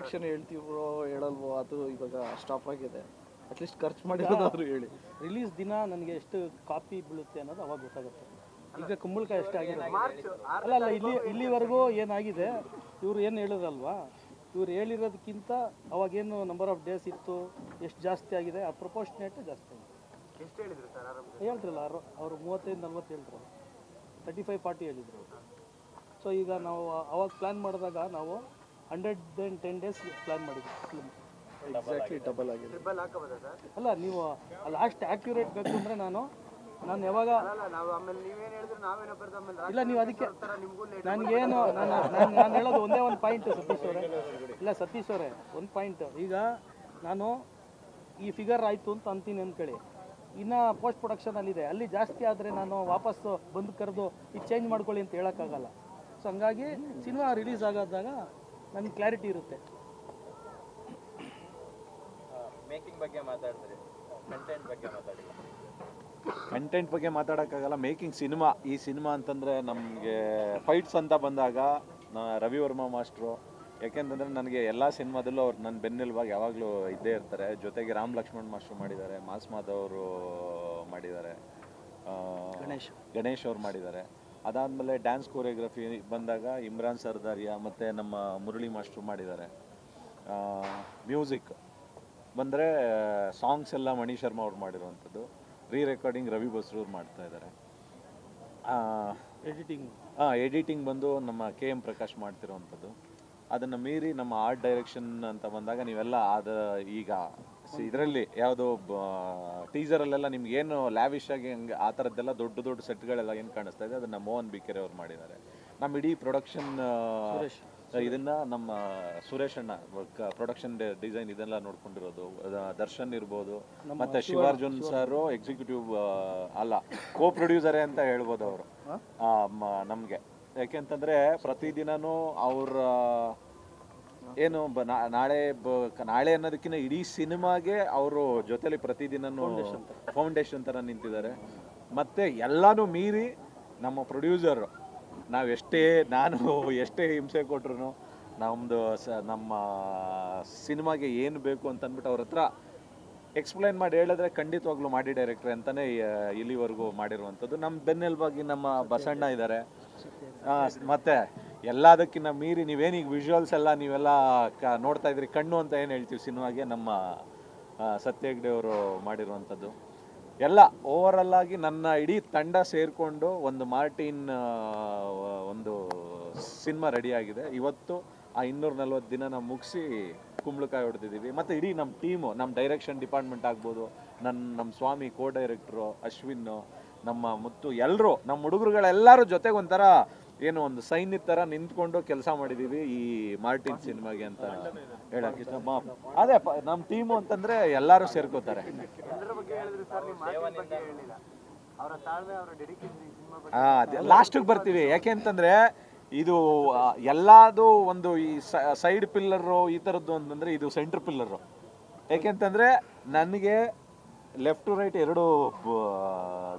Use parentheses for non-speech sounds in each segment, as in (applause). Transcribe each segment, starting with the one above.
Collection ಹೇಳ್ತೀವೋ ಹೇಳಲ್ವೋ ಅದು ಇವಾಗ stop ಆಗಿದೆ. ಅಟ್ಲೀಸ್ಟ್ ಖರ್ಚು ಮಾಡಿರೋದಾದ್ರು ಹೇಳಿ. ರಿಲೀಸ್ ದಿನ ನನಗೆ ಎಷ್ಟು ಕಾಪಿ ಬೀಳುತ್ತೆ ಅನ್ನೋದು ಅವಾಗ ಗೊತ್ತಾಗುತ್ತೆ. ಈಗ ಕುಂಬಳಕಾಯಿ ಎಷ್ಟು ಆಗಿದೆ. ಅಲ್ಲ ಅಲ್ಲ ಇಲ್ಲಿ ಇಲ್ಲಿವರೆಗೂ ಏನಾಗಿದೆ? ಇವ್ರು ಏನು ಹೇಳಿದ್ರಲ್ವಾ? ಇವ್ರು ಹೇಳಿರೋದಕ್ಕಿಂತ ಅವಾಗೇನು ನಂಬರ್ ಆಫ್ ಡೇಸ್ ಇತ್ತು ಎಷ್ಟು ಜಾಸ್ತಿ ಆಗಿದೆ? ಆ ಪ್ರಪೋರ್ಷನೇಟ್ ಜಾಸ್ತಿ ಆಗಿದೆ. ಎಷ್ಟು ಹೇಳಿದ್ರು ಸರ್ ಆರಂಭ ಹೇಳ್ತಿರಲ್ಲ ಅವರು ಅವರು ಮೂವತ್ತೈದು ನಲ್ವತ್ತು ಹೇಳಿದ್ರು. ತರ್ಟಿ ಫೈವ್ ಫಾರ್ಟಿ ಹೇಳಿದರು. ಸೊ ಈಗ ನಾವು ಅವಾಗ ಪ್ಲ್ಯಾನ್ ಮಾಡಿದಾಗ ನಾವು hundred and ten days plan ಮಾಡಿದ್ವಿ. ಫಿಲ್ಮ್ ಎಕ್ಸಾಕ್ಟ್ಲಿ ಡಬಲ್ ಆಗಿದೆ. ಡಬಲ್ ಹಾಕಬಹುದಾ ಸರ್? ಅಲ್ಲ ನೀವು ಲಾಸ್ಟ್ ಆಕ್ಯುರೇಟ್ ಬೇಕು ಅಂದರೆ ನಾನು ನಾನು ಯಾವಾಗ ಅಲ್ಲ ನಾವು ಆಮೇಲೆ ನೀವೇನು ಹೇಳಿದ್ರು ನಾವೇನೋ ಬರ್ದು ಆಮೇಲೆ ಇಲ್ಲ ನೀವು ಅದಕ್ಕೆ ನನಗೆ ಏನು ನನಗೇನು ನಾನು ನಾನು ನಾನು ಹೇಳೋದು ಒಂದೇ ಒಂದು ಪಾಯಿಂಟ್ ಸತೀಶ್ ಅವರೇ. ಇಲ್ಲ ಸತೀಶ್ ಅವರೇ ಒಂದು ಪಾಯಿಂಟ್ ಈಗ ನಾನು ಈ ಫಿಗರ್ ಆಯಿತು ಅಂತ ಅಂತೀನಿ ಅಂದ್ಕೊಳ್ಳಿ. ಇನ್ನು ಪೋಸ್ಟ್ ಪ್ರೊಡಕ್ಷನಲ್ಲಿದೆ ಅಲ್ಲಿ ಜಾಸ್ತಿ ಆದರೆ ನಾನು ವಾಪಸ್ಸು ಬಂದು ಕರೆದು ಇದು ಚೇಂಜ್ ಮಾಡ್ಕೊಳ್ಳಿ ಅಂತ ಹೇಳೋಕ್ಕಾಗಲ್ಲ. ಸೊ ಹಂಗಾಗಿ ಸಿನಿಮಾ ರಿಲೀಸ್ ಆಗೋದಾಗ ನನಗೆ ಕ್ಲಾರಿಟಿ ಇರುತ್ತೆ. ಮೇಕಿಂಗ್ ಬಗ್ಗೆ ಮಾತಾಡಿದ್ರೆ ಕಂಟೆಂಟ್ ಬಗ್ಗೆ ಮಾತಾಡಿಲ್ಲ ಕಂಟೆಂಟ್ ಬಗ್ಗೆ ಮಾತಾಡೋಕ್ಕಾಗಲ್ಲ. ಮೇಕಿಂಗ್ ಸಿನಿಮಾ ಈ ಸಿನಿಮಾ ಅಂತಂದರೆ ನಮಗೆ ಫೈಟ್ಸ್ ಅಂತ ಬಂದಾಗ ನಾ ರವಿ ವರ್ಮಾ ಮಾಸ್ಟ್ರು ಯಾಕೆಂತಂದರೆ ನನಗೆ ಎಲ್ಲ ಸಿನಿಮಾದಲ್ಲೂ ಅವ್ರು ನನ್ನ ಬೆನ್ನೆಲುಬಾಗಿ ಯಾವಾಗಲೂ ಇದ್ದೇ ಇರ್ತಾರೆ. ಜೊತೆಗೆ ರಾಮ್ ಲಕ್ಷ್ಮಣ್ ಮಾಸ್ಟ್ರು ಮಾಡಿದ್ದಾರೆ ಮಾಸ್ ಮಾಧವರು ಅವರು ಮಾಡಿದ್ದಾರೆ. ಗಣೇಶ್. ಗಣೇಶ್ ಅವ್ರು ಮಾಡಿದ್ದಾರೆ. ಅದಾದಮೇಲೆ ಡ್ಯಾನ್ಸ್ ಕೋರಿಯೋಗ್ರಫಿ ಬಂದಾಗ ಇಮ್ರಾನ್ ಸರ್ದಾರಿಯಾ ಮತ್ತು ನಮ್ಮ ಮುರಳಿ ಮಾಸ್ಟ್ರು ಮಾಡಿದ್ದಾರೆ. ಮ್ಯೂಸಿಕ್. ಬಂದರೆ ಸಾಂಗ್ಸ್ ಎಲ್ಲ ಮಣಿ ಶರ್ಮಾ ಅವ್ರು ಮಾಡಿರುವಂಥದ್ದು. ರೀ ರೆಕಾರ್ಡಿಂಗ್ ರವಿ ಬಸ್ರೂರು ಮಾಡ್ತಾ ಇದ್ದಾರೆ. ಎಡಿಟಿಂಗ್ ಹಾಂ ಎಡಿಟಿಂಗ್ ಬಂದು ನಮ್ಮ ಕೆ ಎಂ ಪ್ರಕಾಶ್ ಮಾಡ್ತಿರೋವಂಥದ್ದು. ಅದನ್ನು ಮೀರಿ ನಮ್ಮ ಆರ್ಟ್ ಡೈರೆಕ್ಷನ್ ಅಂತ ಬಂದಾಗ ನೀವೆಲ್ಲ ಆದ ಈಗ ಇದರಲ್ಲಿ ಯಾವುದೋ ಟೀಸರಲ್ಲೆಲ್ಲ ನಿಮ್ಗೆ ಏನು ಲ್ಯಾವಿಶ್ ಆಗಿ ಹಂಗೆ ಆ ಥರದ್ದೆಲ್ಲ ದೊಡ್ಡ ದೊಡ್ಡ ಸೆಟ್ಗಳೆಲ್ಲ ಏನು ಕಾಣಿಸ್ತಾ ಇದೆ? ಅದನ್ನ ಮೋಹನ್ ಬಿಕೆರೆ ಅವ್ರು ಮಾಡಿದ್ದಾರೆ. ನಮ್ಮ ಇಡೀ ಪ್ರೊಡಕ್ಷನ್ ಇದನ್ನ ನಮ್ಮ ಸುರೇಶ್ ಅಣ್ಣ ಪ್ರೊಡಕ್ಷನ್ ಡಿಸೈನ್ ಇದೆಲ್ಲ ನೋಡ್ಕೊಂಡಿರೋದು. ದರ್ಶನ್ ಇರ್ಬೋದು ಮತ್ತೆ ಶಿವಾರ್ಜುನ್ ಸರ್ ಎಕ್ಸಿಕ್ಯೂಟಿವ್ ಅಲ್ಲ ಕೋ ಪ್ರೊಡ್ಯೂಸರೇ ಅಂತ ಹೇಳ್ಬೋದು ಅವರು. ನಮಗೆ. ಯಾಕೆಂತಂದ್ರೆ ಪ್ರತಿದಿನನೂ ಅವ್ರ ಏನು ಬ- ನಾ- ನಾಳೆ ಬ- ನಾಳೆ ಅನ್ನೋದಕ್ಕಿಂತ ಇಡೀ ಸಿನಿಮಾಗೆ ಅವರು ಜೊತೆಲಿ ಪ್ರತಿದಿನ ಫೌಂಡೇಶನ್ ತರ. ನಿಂತಿದ್ದಾರೆ. ಮತ್ತೆ ಎಲ್ಲಾನು ಮೀರಿ ನಮ್ಮ ಪ್ರೊಡ್ಯೂಸರ್ ನಾವ್ ಎಷ್ಟೇ ನಾನು ಎಷ್ಟೇ ಹಿಂಸೆ ಕೊಟ್ರು ನಮ್ಮದು ಸ ನಮ್ಮ ಸಿನಿಮಾಗೆ ಏನು ಬೇಕು ಅಂತ ಅಂದ್ಬಿಟ್ಟು ಅವ್ರ ಹತ್ರ ಎಕ್ಸ್ಪ್ಲೈನ್ ಮಾಡಿ ಹೇಳಿದ್ರೆ ಖಂಡಿತವಾಗ್ಲೂ ಮಾಡಿ ಡೈರೆಕ್ಟ್ರೆ ಅಂತಾನೆ ಇಲ್ಲಿವರೆಗೂ ಮಾಡಿರುವಂಥದ್ದು. ನಮ್ಮ ಬೆನ್ನೆಲುಬಾಗಿ ನಮ್ಮ ಬಸಣ್ಣ ಇದ್ದಾರೆ. ಮತ್ತೆ ಎಲ್ಲದಕ್ಕಿಂತ ಮೀರಿ ನೀವೇನೀಗ ವಿಜುವಲ್ಸ್ ಎಲ್ಲ ನೀವೆಲ್ಲ ಕ ನೋಡ್ತಾ ಇದ್ರಿ ಕಣ್ಣು ಅಂತ ಏನು ಹೇಳ್ತೀವಿ ಸಿನಿಮಾಗೆ? ನಮ್ಮ ಸತ್ಯ ಹೆಗ್ಡೆ ಅವರು ಮಾಡಿರುವಂಥದ್ದು. ಎಲ್ಲ ಓವರಲ್ ಆಗಿ ನನ್ನ ಇಡೀ ತಂಡ ಸೇರಿಕೊಂಡು ಒಂದು ಮಾರ್ಟಿನ್ ಒಂದು ಸಿನಿಮಾ ರೆಡಿಯಾಗಿದೆ ಇವತ್ತು ಆ ಇನ್ನೂರ ನಲ್ವತ್ತು ದಿನ ನಾವು ಮುಗಿಸಿ ಕುಂಬಳಕಾಯಿ ಹೊಡೆದಿದ್ದೀವಿ. ಮತ್ತು ಇಡೀ ನಮ್ಮ ಟೀಮು ನಮ್ಮ ಡೈರೆಕ್ಷನ್ ಡಿಪಾರ್ಟ್ಮೆಂಟ್ ಆಗ್ಬೋದು ನನ್ನ ನಮ್ಮ ಸ್ವಾಮಿ ಕೋ ಡೈರೆಕ್ಟ್ರು ಅಶ್ವಿನ್ನು ನಮ್ಮ ಮುತ್ತು ಎಲ್ಲರೂ ನಮ್ಮ ಹುಡುಗರುಗಳೆಲ್ಲರೂ ಜೊತೆಗೆ ಒಂಥರ ಏನು ಒಂದು ಸೈನ್ಯದ ಥರ ನಿಂತ್ಕೊಂಡು ಕೆಲಸ ಮಾಡಿದ್ದೀವಿ ಈ ಮಾರ್ಟಿನ್ ಸಿನಿಮಾಗೆ ಅಂತ ಹೇಳಕ್ಕೆ ಅದೇ ನಮ್ಮ ಟೀಮು ಅಂತಂದರೆ ಎಲ್ಲರೂ ಸೇರ್ಕೋತಾರೆ. ಲಾಸ್ಟಿಗೆ ಬರ್ತೀವಿ. ಯಾಕೆಂತಂದ್ರೆ ಇದು ಎಲ್ಲಾದೂ ಒಂದು ಈ ಸೈಡ್ ಪಿಲ್ಲರು ಈ ಥರದ್ದು ಅಂತಂದ್ರೆ ಇದು ಸೆಂಟ್ರ್ ಪಿಲ್ಲರು ಯಾಕೆಂತಂದ್ರೆ ನನಗೆ ಲೆಫ್ಟ್ ಟು ರೈಟ್ ಎರಡು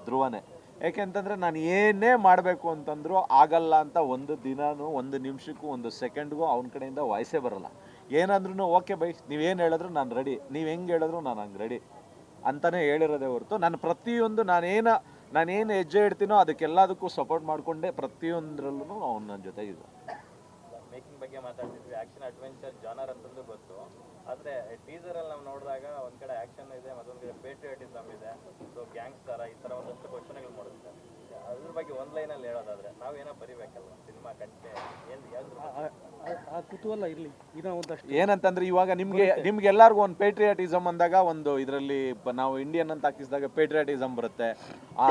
ಧ್ರುವನೇ. ಯಾಕೆಂತಂದ್ರೆ ನಾನು ಏನೇ ಮಾಡಬೇಕು ಅಂತಂದ್ರು ಆಗಲ್ಲ ಅಂತ ಒಂದು ದಿನಾನು, ಒಂದು ನಿಮಿಷಕ್ಕೂ, ಒಂದು ಸೆಕೆಂಡ್ಗೂ ಅವನ ಕಡೆಯಿಂದ ವಾಯ್ಸೇ ಬರಲ್ಲ. ಏನಂದ್ರೂ ಓಕೆ, ಬೈ, ನೀವೇನು ಹೇಳಿದ್ರು ನಾನು ರೆಡಿ ನೀವು ಹೆಂಗೆ ಹೇಳಿದ್ರು ನಾನು ಹಂಗೆ ರೆಡಿ ಅಂತಾನೆ ಹೇಳಿರೋದೇ ಹೊರತು ನಾನು ಪ್ರತಿಯೊಂದು ನಾನೇನು ನಾನೇನು ಹೆಜ್ಜೆ ಇಡ್ತೀನೋ ಅದಕ್ಕೆಲ್ಲದಕ್ಕೂ ಸಪೋರ್ಟ್ ಮಾಡಿಕೊಂಡೆ ಪ್ರತಿಯೊಂದರಲ್ಲೂ ಅವ್ನು ನನ್ನ ಜೊತೆಗಿದೆ ಮೇಕಿಂಗ್ ಬಗ್ಗೆ ಮಾತಾಡ್ತಿದ್ವಿ. ಆಕ್ಷನ್ ಅಡ್ವೆಂಚರ್ ಜಾನರ್ ಅಂತಂದು ಗೊತ್ತು. ಆದ್ರೆ ಟೀಸರ್ ಅಲ್ಲಿ ನಾವು ನೋಡಿದಾಗ ಒಂದ್ ಕಡೆ ಆಕ್ಷನ್ ಇದೆ ಮತ್ತೊಂದ್ ಕಡೆ ಪೇಟ್ರಿಯಾಟಿಸಮ್ ಇದೆ. ಸೊ ಗ್ಯಾಂಗ್ಸ್ಟರ್ ಈ ತರ ಒಂದಷ್ಟು ಕ್ವಶನ್ಗಳು ಮಾಡುತ್ತೆ. ಅದ್ರ ಬಗ್ಗೆ ಒಂದ್ ಲೈನ್ ಅಲ್ಲಿ ಹೇಳೋದಾದ್ರೆ ನಾವೇನೋ ಬರಿಬೇಕಲ್ವ? ಸಿನಿಮಾ ಕಂಟೆ ಏನು? ಆ- ಕುತೂಹಲ ಇರಲಿ. ಇನ್ನೂ ಒಂದಷ್ಟು. ಏನಂತಂದ್ರೆ ಇವಾಗ ನಿಮ್ಗೆ ನಿಮ್ಗೆ ಎಲ್ಲರಿಗೂ ಒಂದು ಪೇಟ್ರಿಯಾಟಿಸಮ್ ಅಂದಾಗ ಒಂದು ಇದರಲ್ಲಿ ನಾವು ಇಂಡಿಯನ್ ಅಂತ ಹಾಕಿಸಿದಾಗ ಪೇಟ್ರಿಯಾಟಿಸಮ್ ಬರುತ್ತೆ. ಆ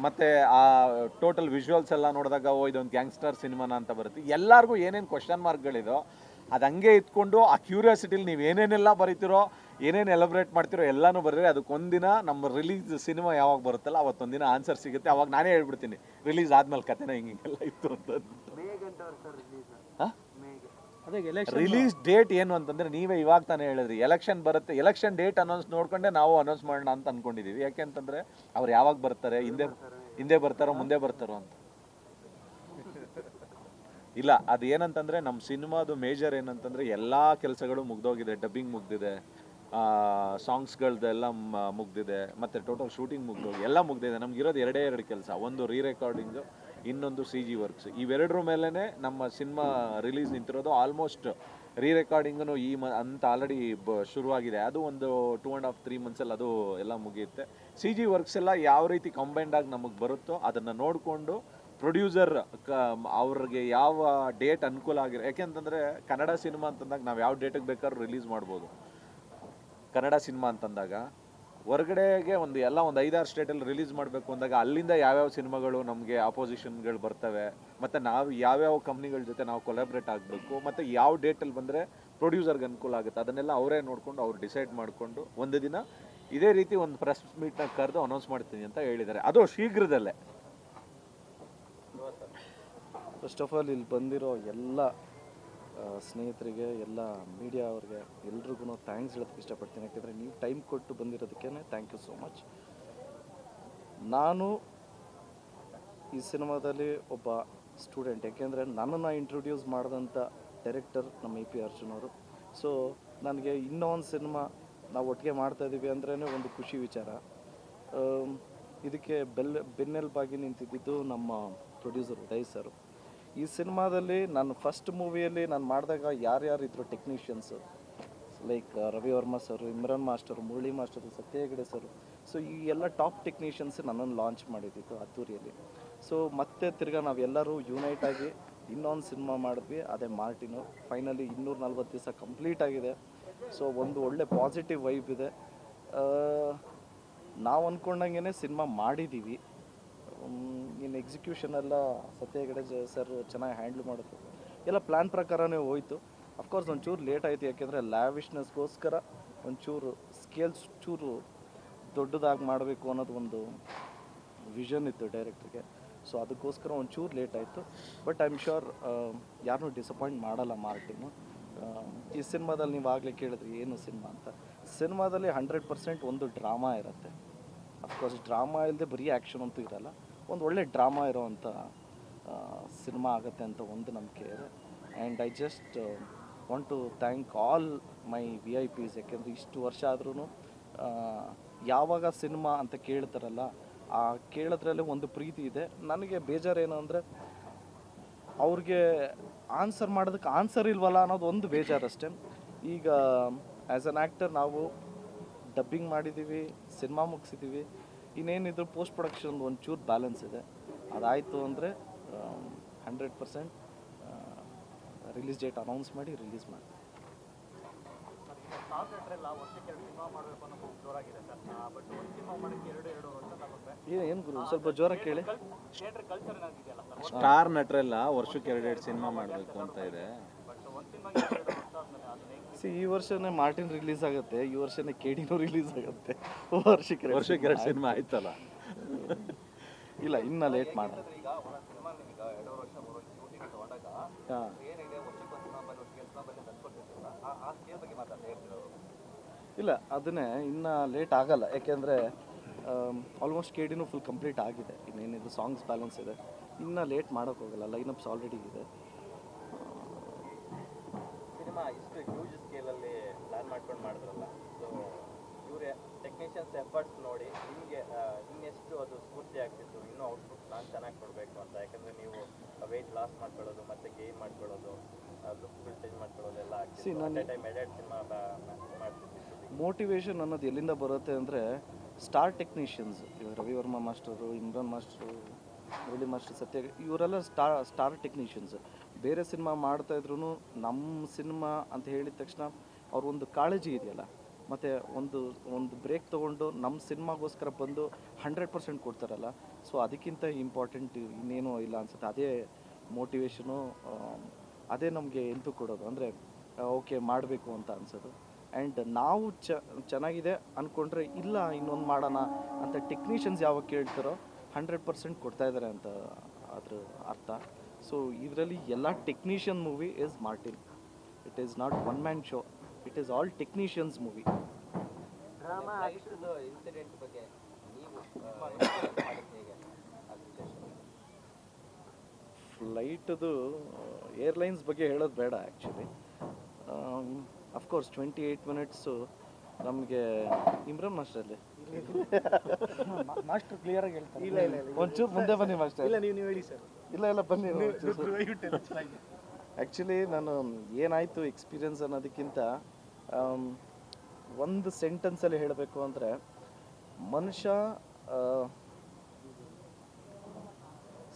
ಮತ್ತೆ ಆ ಟೋಟಲ್ ವಿಜುವಲ್ಸ್ ಎಲ್ಲ ನೋಡಿದಾಗ ಓ ಇದೊಂದು ಗ್ಯಾಂಗ್ಸ್ಟರ್ ಸಿನಿಮಾನ ಅಂತ ಬರುತ್ತೆ. ಎಲ್ಲರಿಗೂ ಏನೇನು ಕ್ವಶನ್ ಮಾರ್ಕ್ಗಳಿದೋ ಅದು ಹಂಗೆ ಇಟ್ಕೊಂಡು ಆ ಕ್ಯೂರಿಯಾಸಿಟಿಲಿ ನೀವು ಏನೇನೆಲ್ಲ ಬರೀತಿರೋ ಏನೇನು ಎಲಬ್ರೇಟ್ ಮಾಡ್ತಿರೋ ಎಲ್ಲಾನು ಬರೀರಿ. ಅದಕ್ಕೊಂದಿನ ನಮ್ಮ ರಿಲೀಸ್ ಸಿನಿಮಾ ಯಾವಾಗ ಬರುತ್ತಲ್ಲ ಅವತ್ತೊಂದಿನ ಆನ್ಸರ್ ಸಿಗುತ್ತೆ. ಅವಾಗ ನಾನೇ ಹೇಳ್ಬಿಡ್ತೀನಿ. ರಿಲೀಸ್ ಆದ್ಮೇಲೆ ಕತೆನ ಹಿಂಗೆಲ್ಲ ಇತ್ತು ಅಂತ. ಮೇಗೆ ಸರ್ ರಿಲೀಸ್ ಹಾ? ಮೇಗೆ ಅದೇ ಎಲೆಕ್ಷನ್ ರಿಲೀಸ್ ಡೇಟ್ ಏನು ಅಂತಂದ್ರೆ ನೀವೇ ಇವಾಗ ತಾನೇ ಹೇಳಿದ್ರಿ. ಎಲೆಕ್ಷನ್ ಬರುತ್ತೆ. ಎಲೆಕ್ಷನ್ ಡೇಟ್ ಅನೌನ್ಸ್ ನೋಡ್ಕೊಂಡೆ ನಾವು ಅನೌನ್ಸ್ ಮಾಡೋಣ ಅಂತ ಅನ್ಕೊಂಡಿದೀವಿ. ಯಾಕೆಂತಂದ್ರೆ ಅವ್ರು ಯಾವಾಗ ಬರ್ತಾರೆ ಹಿಂದೆ ಹಿಂದೆ ಬರ್ತಾರೋ ಮುಂದೆ ಬರ್ತಾರೋ ಅಂತ. ಇಲ್ಲ ಅದು ಏನಂತಂದ್ರೆ ನಮ್ಮ ಸಿನಿಮಾದು ಮೇಜರ್ ಏನಂತಂದ್ರೆ ಎಲ್ಲ ಕೆಲಸಗಳು ಮುಗ್ದೋಗಿದೆ ಡಬ್ಬಿಂಗ್ ಮುಗ್ದಿದೆ ಸಾಂಗ್ಸ್ಗಳ್ದೆಲ್ಲ ಮುಗ್ದಿದೆ, ಮತ್ತೆ ಟೋಟಲ್ ಶೂಟಿಂಗ್ ಮುಗ್ದೋಗಿ, ಎಲ್ಲ ಮುಗ್ದಿದೆ. ಇರೋದು ಎರಡೇ ಎರಡು ಕೆಲಸ, ಒಂದು ರೀ ರೆಕಾರ್ಡಿಂಗ್ ಇನ್ನೊಂದು ಸಿ ಜಿ ವರ್ಕ್ಸ್ ಇವೆರಡರ ಮೇಲೇ ನಮ್ಮ ಸಿನಿಮಾ ರಿಲೀಸ್ ನಿಂತಿರೋದು ಆಲ್ಮೋಸ್ಟ್ ರೀ ರೆಕಾರ್ಡಿಂಗು ಈ ಮ, ಅಂತ ಆಲ್ರೆಡಿ ಬ, ಶುರುವಾಗಿದೆ. ಅದು ಒಂದು ಟೂ ಆ್ಯಂಡ್ ಹಾಫ್ ತ್ರೀ ಮಂತ್ಸಲ್ಲಿ ಅದು ಎಲ್ಲ ಮುಗಿಯುತ್ತೆ. ಸಿ ಜಿ ವರ್ಕ್ಸ್ ಎಲ್ಲ ಯಾವ ರೀತಿ ಕಂಬೈಂಡಾಗಿ ನಮಗೆ ಬರುತ್ತೋ ಅದನ್ನು ನೋಡಿಕೊಂಡು ಪ್ರೊಡ್ಯೂಸರ್, ಕ, ಅವ್ರಿಗೆ ಯಾವ ಡೇಟ್ ಅನುಕೂಲ ಆಗಿರೋ ಯಾಕೆಂತಂದರೆ ಕನ್ನಡ ಸಿನಿಮಾ ಅಂತಂದಾಗ ನಾವು ಯಾವ ಡೇಟಿಗೆ ಬೇಕಾದ್ರೂ ರಿಲೀಸ್ ಮಾಡ್ಬೋದು. ಕನ್ನಡ ಸಿನಿಮಾ ಅಂತಂದಾಗ ಹೊರಗಡೆಗೆ ಒಂದು ಎಲ್ಲ ಒಂದು ಐದಾರು ಸ್ಟೇಟಲ್ಲಿ ರಿಲೀಸ್ ಮಾಡಬೇಕು ಅಂದಾಗ ಅಲ್ಲಿಂದ ಯಾವ್ಯಾವ ಸಿನಿಮಾಗಳು ನಮಗೆ ಆಪೋಸಿಷನ್ಗಳು ಬರ್ತವೆ, ಮತ್ತು ನಾವು ಯಾವ್ಯಾವ ಕಂಪ್ನಿಗಳ ಜೊತೆ ನಾವು ಕೊಲಾಬ್ರೇಟ್ ಆಗಬೇಕು, ಮತ್ತು ಯಾವ ಡೇಟಲ್ಲಿ ಬಂದರೆ ಪ್ರೊಡ್ಯೂಸರ್ಗೆ ಅನುಕೂಲ ಆಗುತ್ತೆ. ಅದನ್ನೆಲ್ಲ ಅವರೇ ನೋಡಿಕೊಂಡು ಅವ್ರು ಡಿಸೈಡ್ ಮಾಡಿಕೊಂಡು ಒಂದು ದಿನ ಇದೇ ರೀತಿ ಒಂದು ಪ್ರೆಸ್ ಮೀಟ್ನ ಕರೆದು ಅನೌನ್ಸ್ ಮಾಡ್ತೀನಿ ಅಂತ ಹೇಳಿದ್ದಾರೆ. ಅದು ಶೀಘ್ರದಲ್ಲೇ. ಫಸ್ಟ್ ಆಫ್ ಆಲ್ ಇಲ್ಲಿ ಬಂದಿರೋ ಎಲ್ಲ ಸ್ನೇಹಿತರಿಗೆ, ಎಲ್ಲ ಮೀಡಿಯಾ ಅವ್ರಿಗೆ ಎಲ್ರಿಗೂ ಥ್ಯಾಂಕ್ಸ್ ಹೇಳೋದಕ್ಕೆ ಇಷ್ಟಪಡ್ತೀನಿ. ಯಾಕೆಂದರೆ ನೀವು ಟೈಮ್ ಕೊಟ್ಟು ಬಂದಿರೋದಕ್ಕೆ ಥ್ಯಾಂಕ್ ಯು ಸೋ ಮಚ್ ನಾನು ಈ ಸಿನಿಮಾದಲ್ಲಿ ಒಬ್ಬ ಸ್ಟೂಡೆಂಟ್ ಯಾಕೆಂದರೆ ನನ್ನನ್ನು ಇಂಟ್ರೊಡ್ಯೂಸ್ ಮಾಡಿದಂಥ ಡೈರೆಕ್ಟರ್ ನಮ್ಮ ಎ ಪಿ ಅರ್ಜುನ್ ಅವರು. ಸೊ ನನಗೆ ಇನ್ನೂ ಒಂದು ಸಿನಿಮಾ ನಾವು ಒಟ್ಟಿಗೆ ಮಾಡ್ತಾ ಇದ್ದೀವಿ ಅಂದ್ರೇ ಒಂದು ಖುಷಿ ವಿಚಾರ. ಇದಕ್ಕೆ ಬೆಲ್, ಬೆನ್ನೆಲುಬಾಗಿ ನಿಂತಿದ್ದು ನಮ್ಮ ಪ್ರೊಡ್ಯೂಸರ್ ಉದಯ್ ಸರ್ ಈ ಸಿನಿಮಾದಲ್ಲಿ ನಾನು ಫಸ್ಟ್ ಮೂವಿಯಲ್ಲಿ ನಾನು ಮಾಡಿದಾಗ ಯಾರ್ಯಾರು ಇದ್ರು technicians like Ravi Varma sir Imran master Murali master Satya Hegde sir so ಈ ಎಲ್ಲ ಟಾಪ್ ಟೆಕ್ನಿಷಿಯನ್ಸ್ ನನ್ನನ್ನು ಲಾಂಚ್ ಮಾಡಿದ್ದಿತ್ತು ಅದ್ದೂರಿಯಲ್ಲಿ ಸೊ ಮತ್ತೆ ತಿರ್ಗಾ ನಾವೆಲ್ಲರೂ ಯುನೈಟ್ ಆಗಿ ಇನ್ನೊಂದು ಸಿನಿಮಾ ಮಾಡಿದ್ವಿ, ಅದೇ ಮಾರ್ಟಿನು. ಫೈನಲಿ ಇನ್ನೂರ ನಲ್ವತ್ತು ದಿವಸ ಕಂಪ್ಲೀಟ್ ಆಗಿದೆ. ಸೊ ಒಂದು ಒಳ್ಳೆ ಪಾಸಿಟಿವ್ ವೈಬ್ ಇದೆ. ನಾವು ಅಂದ್ಕೊಂಡಂಗೆ ಸಿನಿಮಾ ಮಾಡಿದ್ದೀವಿ ಇನ್ನು ಎಕ್ಸಿಕ್ಯೂಷನ್ ಎಲ್ಲ ಸತ್ಯ ಸರ್ ಚೆನ್ನಾಗಿ ಹ್ಯಾಂಡ್ಲ್ ಮಾಡಿದ್ರು ಎಲ್ಲ ಪ್ಲ್ಯಾನ್ ಪ್ರಕಾರನೇ ಹೋಯಿತು. ಅಫ್ಕೋರ್ಸ್ ಒಂಚೂರು ಲೇಟ್ ಆಯಿತು, ಯಾಕೆಂದರೆ ಲ್ಯಾವಿಶ್ನೆಸ್ಗೋಸ್ಕರ ಒಂಚೂರು ಸ್ಕೇಲ್ಸ್ ಚೂರು ದೊಡ್ಡದಾಗಿ ಮಾಡಬೇಕು ಅನ್ನೋದು ಒಂದು ವಿಷನ್ ಇತ್ತು ಡೈರೆಕ್ಟ್ರಿಗೆ ಸೊ ಅದಕ್ಕೋಸ್ಕರ ಒಂಚೂರು ಲೇಟ್ ಆಯಿತು. ಬಟ್ ಐ ಆಮ್ ಶ್ಯೂರ್ ಯಾರನ್ನೂ ಡಿಸಪಾಯಿಂಟ್ ಮಾಡಲ್ಲ ಮಾರ್ಟಿನ್ನು. ಈ ಸಿನಿಮಾದಲ್ಲಿ ನೀವು ಆಗಲೇ ಕೇಳಿದ್ರಿ, ಏನು ಸಿನಿಮಾ ಅಂತ. ಸಿನಿಮಾದಲ್ಲಿ ಹಂಡ್ರೆಡ್ ಪರ್ಸೆಂಟ್ ಒಂದು ಡ್ರಾಮಾ ಇರುತ್ತೆ. ಅಫ್ಕೋರ್ಸ್ ಡ್ರಾಮಾ ಇಲ್ಲದೆ ಬರೀ ಆ್ಯಕ್ಷನ್ ಅಂತೂ ಇರಲ್ಲ. ಒಂದು ಒಳ್ಳೆ ಡ್ರಾಮಾ ಇರೋವಂಥ ಸಿನಿಮಾ ಆಗುತ್ತೆ ಅಂತ ಒಂದು ನಂಬಿಕೆ ಇದೆ. And I just want to thank all my VIPs ಯಾಕೆಂದರೆ ಇಷ್ಟು ವರ್ಷ ಆದ್ರೂ ಯಾವಾಗ ಸಿನಿಮಾ ಅಂತ ಕೇಳ್ತಾರಲ್ಲ, ಆ ಕೇಳೋದ್ರಲ್ಲೇ ಒಂದು ಪ್ರೀತಿ ಇದೆ. ನನಗೆ ಬೇಜಾರೇನು ಅಂದರೆ, ಅವ್ರಿಗೆ ಆನ್ಸರ್ ಮಾಡೋದಕ್ಕೆ ಆನ್ಸರ್ ಇಲ್ವಲ್ಲ ಅನ್ನೋದು ಒಂದು ಬೇಜಾರಷ್ಟೇ. ಈಗ ಆ್ಯಸ್ ಅನ್ ಆ್ಯಕ್ಟರ್ ನಾವು ಡಬ್ಬಿಂಗ್ ಮಾಡಿದ್ದೀವಿ ಸಿನಿಮಾ ಮುಗಿಸಿದ್ದೀವಿ ಇನ್ನೇನಿದ್ರು ಪೋಸ್ಟ್ ಪ್ರೊಡಕ್ಷನ್ ಒಂಚೂರು ಬ್ಯಾಲೆನ್ಸ್ ಇದೆ. ಅದಾಯಿತು ಅಂದರೆ hundred percent release date announce ಮಾಡಿ ರಿಲೀಸ್ ಮಾಡಿ ಏನು ಏನು ಗುರು ಸ್ವಲ್ಪ ಜೋರ ಕೇಳಿ. ಸ್ಟಾರ್ ನಟರೆಲ್ಲ ವರ್ಷಕ್ಕೆ ಎರಡೆರಡು ಸಿನಿಮಾ ಮಾಡಬೇಕು ಅಂತ ಇದೆ. ಸಿ ಈ ವರ್ಷನೇ ಮಾರ್ಟಿನ್ ರಿಲೀಸ್ ಆಗುತ್ತೆ ಈ ವರ್ಷನೇ ಕೇಡಿನೂ ರಿಲೀಸ್ ಆಗುತ್ತೆ. ವರ್ಷಕ್ಕೆ ವರ್ಷಕ್ಕೆ ಎರಡು ಸಿನಿಮಾ ಆಯ್ತಲ್ಲ. (laughs) ಇಲ್ಲ ಇನ್ನ ಲೇಟ್ ಮಾಡ ಹಾಂ. ಇಲ್ಲ ಅದನ್ನೇ ಇನ್ನ ಲೇಟ್ ಆಗಲ್ಲ. ಯಾಕೆಂದರೆ ಆಲ್ಮೋಸ್ಟ್ ಕೇಡಿನೂ ಫುಲ್ ಕಂಪ್ಲೀಟ್ ಆಗಿದೆ. ಇನ್ನೇನಿದು ಸಾಂಗ್ಸ್ ಬ್ಯಾಲೆನ್ಸ್ ಇದೆ. ಇನ್ನ ಲೇಟ್ ಮಾಡೋಕ್ಕೋಗಲ್ಲ ಲೈನ್ ಅಪ್ಸ್ ಆಲ್ರೆಡಿ ಇದೆ. ಇಷ್ಟು ಹ್ಯೂಜ್ ಸ್ಕೇಲಲ್ಲಿ ಪ್ಲ್ಯಾನ್ ಮಾಡ್ಕೊಂಡು ಮಾಡಿದ್ರಲ್ಲ. ಸೊ ಇವ್ರ ಟೆಕ್ನಿಷಿಯನ್ಸ್ ಎಫರ್ಟ್ಸ್ ನೋಡಿ ನಿಮಗೆ ಇನ್ನೆಷ್ಟು ಅದು ಸ್ಫೂರ್ತಿ ಆಗ್ತಿತ್ತು ಇನ್ನೂ ಔಟ್ಪುಟ್ ನಾನು ಚೆನ್ನಾಗಿ ಕೊಡಬೇಕು ಅಂತ. ಯಾಕಂದರೆ ನೀವು ವೆಯ್ಟ್ ಲಾಸ್ ಮಾಡ್ಕೊಳ್ಳೋದು ಮತ್ತೆ ಗೇಮ್ ಮಾಡ್ಕೊಳ್ಳೋದು ಲುಕ್ ಚೇಂಜ್ ಮಾಡ್ಕೊಳ್ಳೋದು ಎಲ್ಲ ಆಗ್ತಿತ್ತು. ಎ ಟೈಮ್ ಎರಡೆರಡು ಸಿನಿಮಾ ಮಾಡ್ತಿದ್ವಿ ಮೋಟಿವೇಶನ್ ಅನ್ನೋದು ಎಲ್ಲಿಂದ ಬರುತ್ತೆ ಅಂದರೆ ಸ್ಟಾರ್ ಟೆಕ್ನಿಷಿಯನ್ಸ್ ಇವಾಗ Ravi Varma master Imran master Murali master Satya ಇವರೆಲ್ಲ ಸ್ಟಾರ್ ಸ್ಟಾರ್ ಟೆಕ್ನಿಷಿಯನ್ಸ್ ಬೇರೆ ಸಿನಿಮಾ ಮಾಡ್ತಾ ಇದ್ರು ನಮ್ಮ ಸಿನಿಮಾ ಅಂತ ಹೇಳಿದ ತಕ್ಷಣ ಅವ್ರ ಒಂದು ಕಾಳಜಿ ಇದೆಯಲ್ಲ, ಮತ್ತು ಒಂದು ಒಂದು ಬ್ರೇಕ್ ತೊಗೊಂಡು ನಮ್ಮ ಸಿನಿಮಾಗೋಸ್ಕರ ಬಂದು ಹಂಡ್ರೆಡ್ ಪರ್ಸೆಂಟ್ ಕೊಡ್ತಾರಲ್ಲ ಸೊ ಅದಕ್ಕಿಂತ ಇಂಪಾರ್ಟೆಂಟ್ ಇನ್ನೇನೂ ಇಲ್ಲ ಅನ್ಸುತ್ತೆ. ಅದೇ ಮೋಟಿವೇಶನು ಅದೇ ನಮಗೆ ಎಂತೂ ಕೊಡೋದು. ಅಂದರೆ ಓಕೆ ಮಾಡಬೇಕು ಅಂತ ಅನ್ಸೋದು. ಆ್ಯಂಡ್ ನಾವು ಚ, ಚೆನ್ನಾಗಿದೆ ಅಂದ್ಕೊಂಡ್ರೆ ಇಲ್ಲ ಇನ್ನೊಂದು ಮಾಡೋಣ ಅಂತ ಟೆಕ್ನಿಷಿಯನ್ಸ್ ಯಾವಾಗ ಕೇಳ್ತಾರೋ ಹಂಡ್ರೆಡ್ ಪರ್ಸೆಂಟ್ ಕೊಡ್ತಾ ಇದ್ದಾರೆ ಅಂತ ಅದ್ರ ಅರ್ಥ. ಸೊ ಇದರಲ್ಲಿ ಎಲ್ಲ technician movie is Martin it is not one man show it is all technicians movie ಫ್ಲೈಟದು airlines ಬಗ್ಗೆ (coughs) ಹೇಳೋದು ಬೇಡ actually of course twenty eight minutes ನಮಗೆ ಇಮ್ರಾನ್ ಮಾಸ್ಟ್ರಲ್ಲಿ ಮಾಸ್ಟರ್ ಕ್ಲಿಯರ್ ಆಗಿ ಹೇಳ್ತಾರೆ. ಇಲ್ಲ ಇಲ್ಲ ಒಂಚೂರು ಮುಂದೆ ಬನ್ನಿ ಮಾಸ್ಟರ್. ಇಲ್ಲ ನೀವು ನೀವು ಹೇಳಿ ಸರ್. ಇಲ್ಲ ಇಲ್ಲ ಬನ್ನಿ ಆ್ಯಕ್ಚುಲಿ ನಾನು ಏನಾಯಿತು ಎಕ್ಸ್ಪೀರಿಯನ್ಸ್ ಅನ್ನೋದಕ್ಕಿಂತ ಒಂದು ಒಂದು ಸೆಂಟೆನ್ಸಲ್ಲಿ ಹೇಳಬೇಕು ಅಂದರೆ ಮನುಷ್ಯ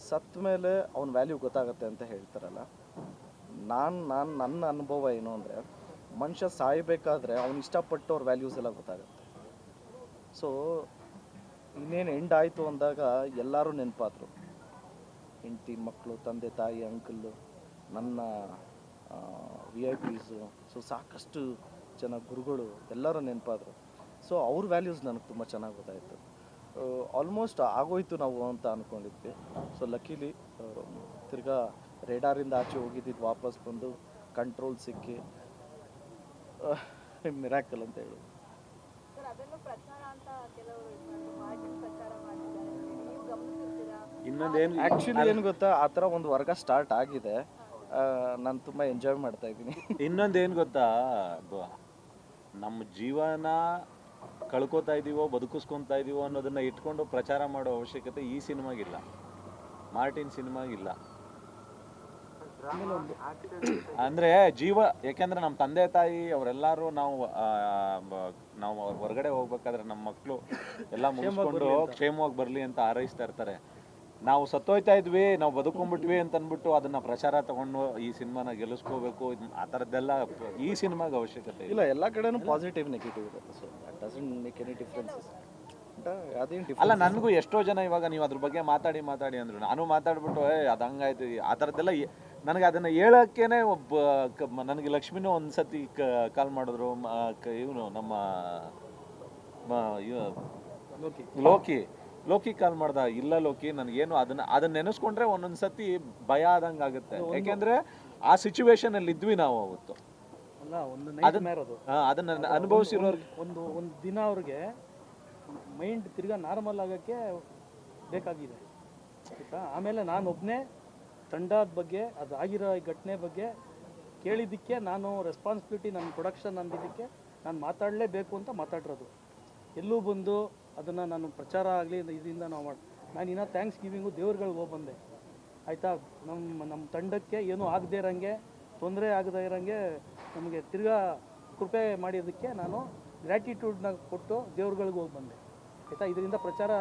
ಸತ್ ಸತ್ತ ಮೇಲೆ ಅವನ ವ್ಯಾಲ್ಯೂ ಗೊತ್ತಾಗುತ್ತೆ ಅಂತ ಹೇಳ್ತಾರಲ್ಲ. ನಾನು ನಾನು ನನ್ನ ಅನುಭವ ಏನು ಅಂದರೆ ಮನುಷ್ಯ ಸಾಯಬೇಕಾದ್ರೆ ಅವ್ನು ಇಷ್ಟಪಟ್ಟು ಅವ್ರ ವ್ಯಾಲ್ಯೂಸ್ ಎಲ್ಲ ಗೊತ್ತಾಗುತ್ತೆ. ಸೊ, ಇನ್ನೇನು ಎಂಡ್ ಆಯಿತು ಅಂದಾಗ ಎಲ್ಲರೂ ನೆನಪಾದ್ರು. ಹೆಂಡತಿ ಮಕ್ಕಳು ತಂದೆ, ತಾಯಿ ಅಂಕಲ್ಲು ನನ್ನ ವಿ ಐ ಪಿಸು ಸೊ ಸಾಕಷ್ಟು ಜನ ಗುರುಗಳು ಎಲ್ಲರೂ ನೆನಪಾದರು. ಸೊ ಅವ್ರ ವ್ಯಾಲ್ಯೂಸ್ ನನಗೆ ತುಂಬ ಚೆನ್ನಾಗಿ ಗೊತ್ತಾಯಿತು. ಆಲ್ಮೋಸ್ಟ್ ಆಗೋಯ್ತು ನಾವು ಅಂತ ಅಂದ್ಕೊಂಡಿದ್ವಿ ಸೊ ಲಕ್ಕೀಲಿ ತಿರ್ಗಾ ರೇಡಾರಿಂದ ಆಚೆ ಹೋಗಿದ್ದಿದ್ದು ವಾಪಸ್ ಬಂದು ಕಂಟ್ರೋಲ್ ಸಿಕ್ಕಿ ಮಿರಾಕಲ್ ಅಂತ ಹೇಳಿ. ಆ್ಯಕ್ಚುಲಿ ಏನು ಗೊತ್ತಾ ಆತರ ಥರ ಒಂದು ವರ್ಗ ಸ್ಟಾರ್ಟ್ ಆಗಿದೆ. ನಾನು ತುಂಬಾ ಎಂಜಾಯ್ ಮಾಡ್ತಾ ಇದ್ದೀನಿ. (laughs) ಇನ್ನೊಂದೇನು ಗೊತ್ತಾ ನಮ್ಮ ಜೀವನ ಕಳ್ಕೊತಾ ಇದೀವೋ ಬದುಕಿಸ್ಕೊತಾ ಇದೀವೋ ಅನ್ನೋದನ್ನ ಇಟ್ಕೊಂಡು ಪ್ರಚಾರ ಮಾಡೋ ಅವಶ್ಯಕತೆ ಈ ಸಿನಿಮಾಗಿಲ್ಲ. ಮಾರ್ಟಿನ್ ಸಿನಿಮಾಗಿಲ್ಲ. ಅಂದ್ರೆ ಜೀವ ಯಾಕೆಂದ್ರೆ ನಮ್ಮ ತಂದೆ ತಾಯಿ ಅವರೆಲ್ಲರೂ ನಾವು ನಾವು ಅವ್ರ ಹೊರಗಡೆ ಹೋಗ್ಬೇಕಾದ್ರೆ ನಮ್ಮ ಮಕ್ಕಳು ಎಲ್ಲ ಮುಗಿಸ್ಕೊಂಡು ಕ್ಷೇಮವಾಗಿ ಬರ್ಲಿ ಅಂತ ಆರೈಸ್ತಾ ಇರ್ತಾರೆ. ನಾವು ಸತ್ತೋಯ್ತಾ ಇದ್ವಿ ನಾವು ಬದುಕೊಂಡ್ಬಿಟ್ವಿ ಅಂತ ಅಂದ್ಬಿಟ್ಟು ಅದನ್ನ ಪ್ರಚಾರ ತಗೊಂಡು ಈ ಸಿನಿಮಾನ ಗೆಲ್ಲಿಸ್ಕೋಬೇಕು ಆ ಥರದ್ದೆಲ್ಲ ಈ ಸಿನಿಮಾಗೆ ಅವಶ್ಯಕತೆ ಇಲ್ಲ. ಎಲ್ಲ ಕಡೆನೂ ಪಾಸಿಟಿವ್ ನೆಗೆಟಿವ್ ಇದೆ. ಅಲ್ಲ ನನ್ಗೂ ಎಷ್ಟೋ ಜನ ಇವಾಗ ನೀವು ಅದ್ರ ಬಗ್ಗೆ ಮಾತಾಡಿ ಮಾತಾಡಿ ಅಂದ್ರು. ನಾನು ಮಾತಾಡ್ಬಿಟ್ಟು ಅದು ಹಂಗಾಯ್ತು. ಆ ಥರದ್ದೆಲ್ಲ ನನಗೆ ಅದನ್ನು ಹೇಳೋಕ್ಕೇನೆ ಒಬ್ಬ ಕ- ಲಕ್ಷ್ಮಿನೂ ನನಗೆ ಲಕ್ಷ್ಮಿನೂ ಒಂದ್ಸತಿ ಕಾಲ್ ಮಾಡಿದ್ರು. ಇವನು ನಮ್ಮ ಲೋಕಿ. ಲೋಕಿ. ಕಾಲ್ ಮಾಡ್ದ ಇಲ್ಲ ಲೋಕಿ ನನಗೇನು ಅದನ್ನ ಅದನ್ನ ನೆನೆಸ್ಕೊಂಡ್ರೆ ಒಂದೊಂದು ಸತಿ ಭಯ ಆದಂಗೆ ಆಗುತ್ತೆ. ಯಾಕೆಂದ್ರೆ ಆ ಸಿಚುವೇಶನ್ ಅಲ್ಲಿ ಇದ್ವಿ ನಾವು ಅವತ್ತು. ಒಂದು ಅದನ್ನ ಅನುಭವಿಸಿರೋರು ಒಂದು ಒಂದು ದಿನ ಅವ್ರಿಗೆ ಮೈಂಡ್ ತಿರ್ಗಾ ನಾರ್ಮಲ್ ಆಗಕ್ಕೆ ಬೇಕಾಗಿದೆ. ಆಯಿತಾ? ಆಮೇಲೆ ನಾನು ಒಬ್ಬನೇ ತಂಡದ ಬಗ್ಗೆ, ಅದು ಆಗಿರೋ ಈ ಘಟನೆ ಬಗ್ಗೆ ಕೇಳಿದ್ದಕ್ಕೆ ನಾನು ರೆಸ್ಪಾನ್ಸಿಬಿಲಿಟಿ ನನ್ನ ಪ್ರೊಡಕ್ಷನ್ ಅಂದಿದ್ದಕ್ಕೆ ನಾನು ಮಾತಾಡಲೇಬೇಕು ಅಂತ ಮಾತಾಡಿರೋದು. ಎಲ್ಲೂ ಬಂದು ಅದನ್ನು ನಾನು ಪ್ರಚಾರ ಆಗಲಿ ಇದರಿಂದ ನಾವು ಮಾಡಿ, ನಾನು ಇನ್ನೂ ಥ್ಯಾಂಕ್ಸ್ ಗಿವಿಂಗು ದೇವ್ರುಗಳಿಗೆ ಹೋಗಿ ಬಂದೆ. ಆಯಿತಾ? ನಮ್ಮ ನಮ್ಮ ತಂಡಕ್ಕೆ ಏನೂ ಆಗದೇ ಇರೋಂಗೆ, ತೊಂದರೆ ಆಗದೇ ಇರೋಂಗೆ ನಮಗೆ ತಿರ್ಗಾ ಕೃಪೆ ಮಾಡಿದ್ದಕ್ಕೆ ನಾನು ಗ್ರ್ಯಾಟಿಟ್ಯೂಡ್ನ ಕೊಟ್ಟು ದೇವ್ರುಗಳಿಗೆ ಹೋಗಿ ಬಂದೆ. ಆಯಿತಾ? ಇದರಿಂದ ಪ್ರಚಾರ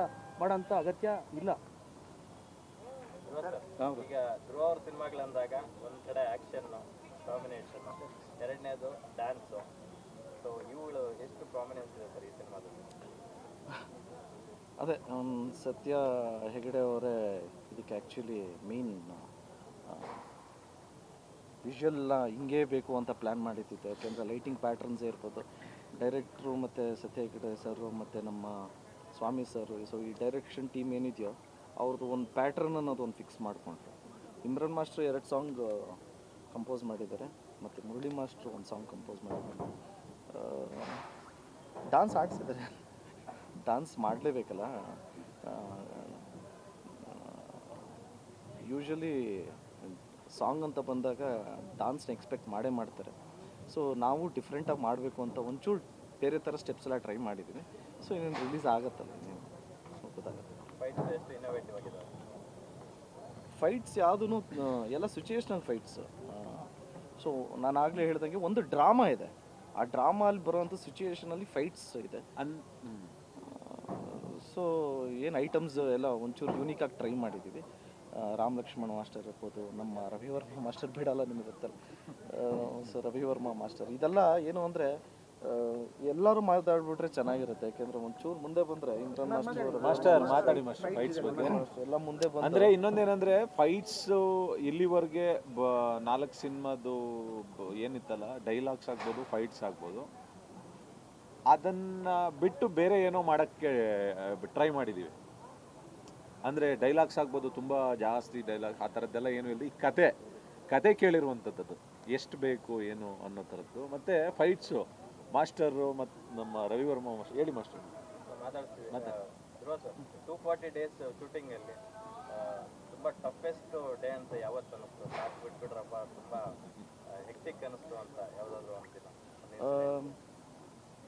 ಮಾಡೋಂಥ ಅಗತ್ಯ ಇಲ್ಲ. ಈಗ ಧ್ರುವ ಅವ್ರ ಸಿನಿಮಾಗಳಂದಾಗ ಒಂದ್ ಕಡೆ ಆಕ್ಷನ್ ಕಾಂಬಿನೇಷನ್ ಎರಡನೇದು ಡ್ಯಾನ್ಸು ಸೊ ಇವಳು ಎಷ್ಟು ಪ್ರಾಮಿನೆನ್ಸ್ ಇದೆ ಸರ್ ಈ ಸಿನಿಮಾದಲ್ಲಿ? ಅದೇ ಸತ್ಯ ಹೆಗಡೆ ಅವರೇ ಇದಕ್ಕೆ ಆ್ಯಕ್ಚುಲಿ ಮೇನ್ ವಿಷುವಲ್ನ ಹಿಂಗೇ ಬೇಕು ಅಂತ ಪ್ಲ್ಯಾನ್ ಮಾಡಿದ್ದಿತ್ತು ಯಾಕೆಂದರೆ ಲೈಟಿಂಗ್ ಪ್ಯಾಟ್ರನ್ಸೇ ಇರ್ಬೋದು. ಡೈರೆಕ್ಟ್ರು ಮತ್ತು ಸತ್ಯ ಹೆಗಡೆ ಸರ್ ಮತ್ತು ನಮ್ಮ ಸ್ವಾಮಿ ಸರ್ ಸೊ ಈ ಡೈರೆಕ್ಷನ್ ಟೀಮ್ ಏನಿದೆಯೋ ಅವ್ರದ್ದು ಒಂದು ಪ್ಯಾಟ್ರನ್ ಅನ್ನೋದು ಒಂದು ಫಿಕ್ಸ್ ಮಾಡಿಕೊಂಡ್ರು. ಇಮ್ರಾನ್ ಮಾಸ್ಟರ್ ಎರಡು ಸಾಂಗ್ ಕಂಪೋಸ್ ಮಾಡಿದ್ದಾರೆ. ಮತ್ತು ಮುರಳಿ ಮಾಸ್ಟರ್ ಒಂದು ಸಾಂಗ್ ಕಂಪೋಸ್ ಮಾಡಿದ್ದಾರೆ. ಡಾನ್ಸ್ ಆಡಿಸಿದ್ದಾರೆ. ಡಾನ್ಸ್ ಮಾಡಲೇಬೇಕಲ್ಲ? ಯೂಶ್ವಲಿ ಸಾಂಗ್ ಅಂತ ಬಂದಾಗ ಡಾನ್ಸ್ನ ಎಕ್ಸ್ಪೆಕ್ಟ್ ಮಾಡೇ ಮಾಡ್ತಾರೆ. ಸೊ ನಾವು ಡಿಫ್ರೆಂಟಾಗಿ ಮಾಡಬೇಕು ಅಂತ ಒಂಚೂರು ಬೇರೆ ಥರ ಸ್ಟೆಪ್ಸ್ ಎಲ್ಲ ಟ್ರೈ ಮಾಡಿದ್ದೀವಿ ಸೊ ಇನ್ನೇನು ರಿಲೀಸ್ ಆಗುತ್ತಲ್ಲ ಫೈಟ್ಸ್ ಯಾವುದೂ ಎಲ್ಲ ಸಿಚುಯೇಷನಲ್ ಫೈಟ್ಸ್ ಸೊ ನಾನು ಆಗಲೇ ಹೇಳ್ದಂಗೆ ಒಂದು ಡ್ರಾಮಾ ಇದೆ. ಆ ಡ್ರಾಮಲ್ಲಿ ಬರುವಂಥ ಸಿಚುಯೇಷನಲ್ಲಿ ಫೈಟ್ಸ್ ಇದೆ. ಅನ್ ಸೊ ಏನು ಐಟಮ್ಸ್ ಎಲ್ಲ ಒಂಚೂರು ಯೂನಿಕಾಗಿ ಟ್ರೈ ಮಾಡಿದ್ದೀವಿ ರಾಮ್ ಲಕ್ಷ್ಮಣ್ ಮಾಸ್ಟರ್ ಇರ್ಬೋದು ನಮ್ಮ ರವಿವರ್ಮ ಮಾಸ್ಟರ್ ಬಿಡಲ್ಲ ನಿಮಗೆ ಗೊತ್ತಲ್ಲ. So Ravivarma master. ಇದೆಲ್ಲ ಏನು ಅಂದರೆ ಎಲ್ಲರೂ ಮಾತಾಡ್ಬಿಟ್ರೆ ಚೆನ್ನಾಗಿರುತ್ತೆ. ಯಾಕೆಂದ್ರೆ ಒಂಚೂರು ಮುಂದೆ ಬಂದ್ರೆ ಇಂಟರ್ನ್ಯಾಷನಲ್ ಮಾಸ್ಟರ್ ಅವರು ಮಾಸ್ಟರ್ ಮಾತಾಡಿ ಮಾಸ್ಟರ್ ಫೈಟ್ಸ್ ಬಗ್ಗೆ. ಎಲ್ಲ ಮುಂದೆ ಬಂದ್ರೆ ಅಂದ್ರೆ ಇನ್ನೊಂದೇನಂದ್ರೆ ಫೈಟ್ಸ್ ಇಲ್ಲಿವರೆಗೆ ಬ ನಾಲ್ಕು ಸಿನಿಮಾದು ಏನಿತ್ತಲ್ಲ ಡೈಲಾಗ್ಸ್ ಆಗ್ಬೋದು ಫೈಟ್ಸ್ ಆಗ್ಬೋದು. ಅದನ್ನ ಬಿಟ್ಟು ಬೇರೆ ಏನೋ ಮಾಡಕ್ಕೆ ಟ್ರೈ ಮಾಡಿದೀವಿ. ಅಂದ್ರೆ ಡೈಲಾಗ್ಸ್ ಆಗ್ಬೋದು ತುಂಬಾ ಜಾಸ್ತಿ ಡೈಲಾಗ್ ಆ ಥರದ್ದೆಲ್ಲ ಏನು ಇಲ್ಲ ಈ ಕತೆ ಕತೆ ಕೇಳಿರುವಂಥದ್ದು ಎಷ್ಟು ಬೇಕು ಏನು ಅನ್ನೋ ಥರದ್ದು ಮತ್ತೆ ಫೈಟ್ಸು ಮಾಸ್ಟರು ಮತ್ತು ನಮ್ಮ ರವಿವರ್ಮ ಮಾಸ್ಟರ್ ಹೇಳಿ ಮಾಸ್ಟರ್. ಮಾತಾಡ್ತೀವಿ. Dhruva sir two forty days ಶೂಟಿಂಗಲ್ಲಿ ತುಂಬ ತುಂಬಾ ಟಫೆಸ್ಟ್ ಡೇ ಅಂತ ಯಾವತ್ತು ಅನಿಸ್ತು? ಸಾಕು ಬಿಟ್ಬಿಟ್ರಪ್ಪ ತುಂಬಾ ಹೆಕ್ಟಿಕ್ ಅನಿಸ್ತು ಅಂತ ಯಾವ್ದಾದ್ರು ಅಂತಿಲ್ಲ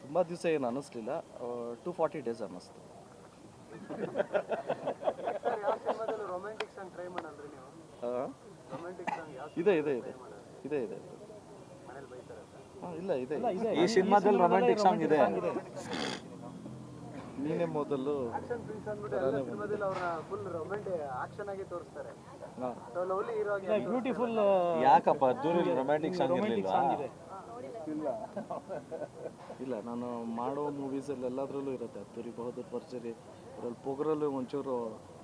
ತುಂಬ ದಿವಸ ಏನು ಅನ್ನಿಸ್ಲಿಲ್ಲ ಟೂ ಫಾರ್ಟಿ ಡೇಸ್ ಅನ್ನಿಸ್ತು ಇದೆ ಇದೆ ಇದೆ. ಇದೆ ಇದೆ ಇದೆ. ಇಲ್ಲ ಇದೆ. ಈ ಸಿನಿಮಾದಲ್ಲಿ ರೊಮ್ಯಾಂಟಿಕ್ ಸಾಂಗ್ ಇದೆ. ನೀನೇ ಮೊದಲು ಆಕ್ಷನ್ ಪ್ರಿನ್ಸ್ ಅಂದ್ಬಿಟ್ಟು ಎಲ್ಲ ಸಿನಿಮಾದಲ್ಲಿ ಅವ್ರ ಫುಲ್ ರೊಮ್ಯಾಂಟಿಕ್ ಆಕ್ಷನ್ ಆಗಿ ತೋರಿಸ್ತಾರೆ. ಹಾಂ. ಸೊ ಹೀರೋ ಆಗಿ ಬ್ಯೂಟಿಫುಲ್ ಯಾಕಪ್ಪ? ಅದ್ದೂರಿ ರೊಮ್ಯಾಂಟಿಕ್ ಸಾಂಗ್ ಇರಲಿಲ್ಲ ಇಲ್ಲ. ಇಲ್ಲ ನಾನು ಮಾಡೋ ಮೂವೀಸಲ್ಲಿ ಎಲ್ಲದರಲ್ಲೂ ಇರುತ್ತೆ. ಅದ್ದೂರಿ ಬಹದ್ದೂರ್ ಭರ್ಜರಿ ಅದ್ರಲ್ಲಿ ಪೊಗರಲ್ಲೂ ಒಂಚೂರು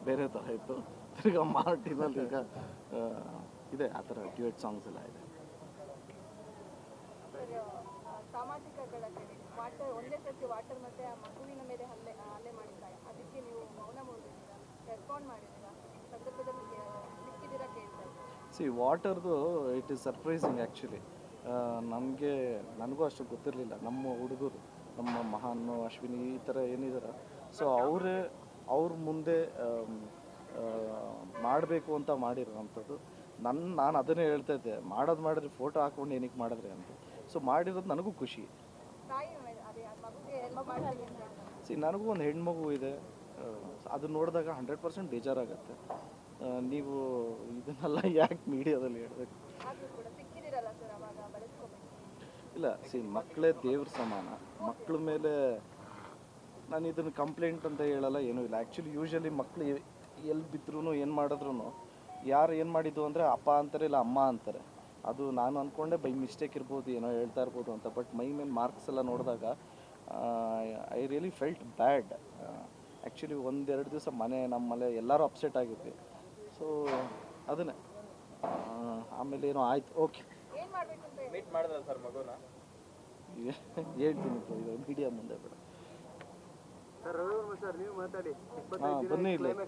ಬೇರೆ ಥರ ಇತ್ತು. ತಿರ್ಗಾ ಮಾರ್ಟಿನಲ್ಲಿ ಈಗ ಇದೆ ಆ ಥರ ಡ್ಯೂಯೆಟ್ ಸಾಂಗ್ಸ್ ಎಲ್ಲ ಇದೆ. ಸಾಮಾಜಿಕ ಕಳಕಳಿ ವಾಟರ್ ಒಂದೇ ಸರ್ತಿ ವಾಟರ್ ಮತ್ತೆ ಆ ಮಗುವಿನ ಮೇಲೆ ಹಲ್ಲೆ ಹಲ್ಲೆ ಮಾಡಿದ್ದಾರೆ. ಅದಕ್ಕೆ ನೀವು ಮೌನ ಮುರಿದಿದ್ದೀರಾ ರೆಸ್ಪಾಂಡ್ ಮಾಡಿದ್ದೀರಾ? ಸಂದರ್ಭದಲ್ಲಿ ಸಿಕ್ಕಿದ್ದೀರಾ ಕೇಳ್ತಾ ಸಿ ವಾಟರ್ದು ಇಟ್ ಈಸ್ ಸರ್ಪ್ರೈಸಿಂಗ್ ಆ್ಯಕ್ಚುಲಿ ನಮಗೆ, ನನಗೂ ಅಷ್ಟು ಗೊತ್ತಿರಲಿಲ್ಲ. ನಮ್ಮ ಹುಡುಗರು, ನಮ್ಮ ಮಹಾನ್, ಅಶ್ವಿನಿ ಈ ಥರ ಏನಿದಾರ. ಸೊ ಅವರೇ, ಅವ್ರ ಮುಂದೆ ಮಾಡಬೇಕು ಅಂತ ಮಾಡಿರೋವಂಥದ್ದು ನನ್ನ ನಾನು ಅದನ್ನೇ ಹೇಳ್ತಾ ಇದ್ದೆ. ಮಾಡೋದು ಮಾಡಿದ್ರೆ ಫೋಟೋ ಹಾಕ್ಕೊಂಡು ಏನಕ್ಕೆ ಮಾಡಿದ್ರೆ ಅಂತ. ಸೊ ಮಾಡಿರೋದು ನನಗೂ ಖುಷಿ. ಸಿ ನನಗೂ ಒಂದು ಹೆಣ್ಮಗು ಇದೆ. ಅದು ನೋಡಿದಾಗ ಹಂಡ್ರೆಡ್ ಪರ್ಸೆಂಟ್ ಬೇಜಾರಾಗತ್ತೆ. ನೀವು ಇದನ್ನೆಲ್ಲ ಯಾಕೆ ಮೀಡಿಯಾದಲ್ಲಿ ಹೇಳಬೇಕು? ಇಲ್ಲ ಸಿ ಮಕ್ಕಳೇ ದೇವ್ರ ಸಮಾನ. ಮಕ್ಕಳ ಮೇಲೆ ನಾನು ಇದನ್ನು ಕಂಪ್ಲೇಂಟ್ ಅಂತ ಹೇಳಲ್ಲ ಏನೂ ಇಲ್ಲ. ಆ್ಯಕ್ಚುಲಿ ಯೂಶಲಿ ಮಕ್ಕಳು ಎಲ್ಲಿ ಬಿದ್ದರೂ ಏನು ಮಾಡಿದ್ರು ಯಾರು ಏನು ಮಾಡಿದ್ದು ಅಂದರೆ ಅಪ್ಪ ಅಂತಾರೆ ಇಲ್ಲ ಅಮ್ಮ ಅಂತಾರೆ. ಅದು ನಾನು ಅಂದ್ಕೊಂಡೆ ಬೈ ಮಿಸ್ಟೇಕ್ ಇರ್ಬೋದು ಏನೋ ಹೇಳ್ತಾ ಇರ್ಬೋದು ಅಂತ. ಬಟ್ ಮೈ ಮೇಲೆ ಮಾರ್ಕ್ಸ್ ಎಲ್ಲ ನೋಡಿದಾಗ I really felt bad actually ಒಂದೆರಡು ದಿವಸ ಮನೆ ನಮ್ಮಲ್ಲೇ ಮನೆ ಎಲ್ಲರೂ ಅಪ್ಸೆಟ್ ಆಗಿದ್ವಿ. ಸೊ ಅದನ್ನೇ. ಆ, ಆಮೇಲೆ ಏನೋ ಆಯ್ತು. ಓಕೆ ಏನ್ ಮಾಡ್ಬೇಕು ಅಂತ ಮೀಟ್ ಮಾಡಿದ್ರ ಸರ್ ಮಗುನ? ಹೇಳ್ತೀನಿ ಇದು ಮೀಡಿಯಾ ಮುಂದೆ ಬೇಡ. ಸರ್ ರವಿವರ್ಮ ಸರ್ ನೀವು ಮಾತಾಡಿ. ಹಾ, ಇಪ್ಪತ್ತೈದು ಬನ್ನಿ ಇಲ್ಲ. ಇಲ್ಲಿ.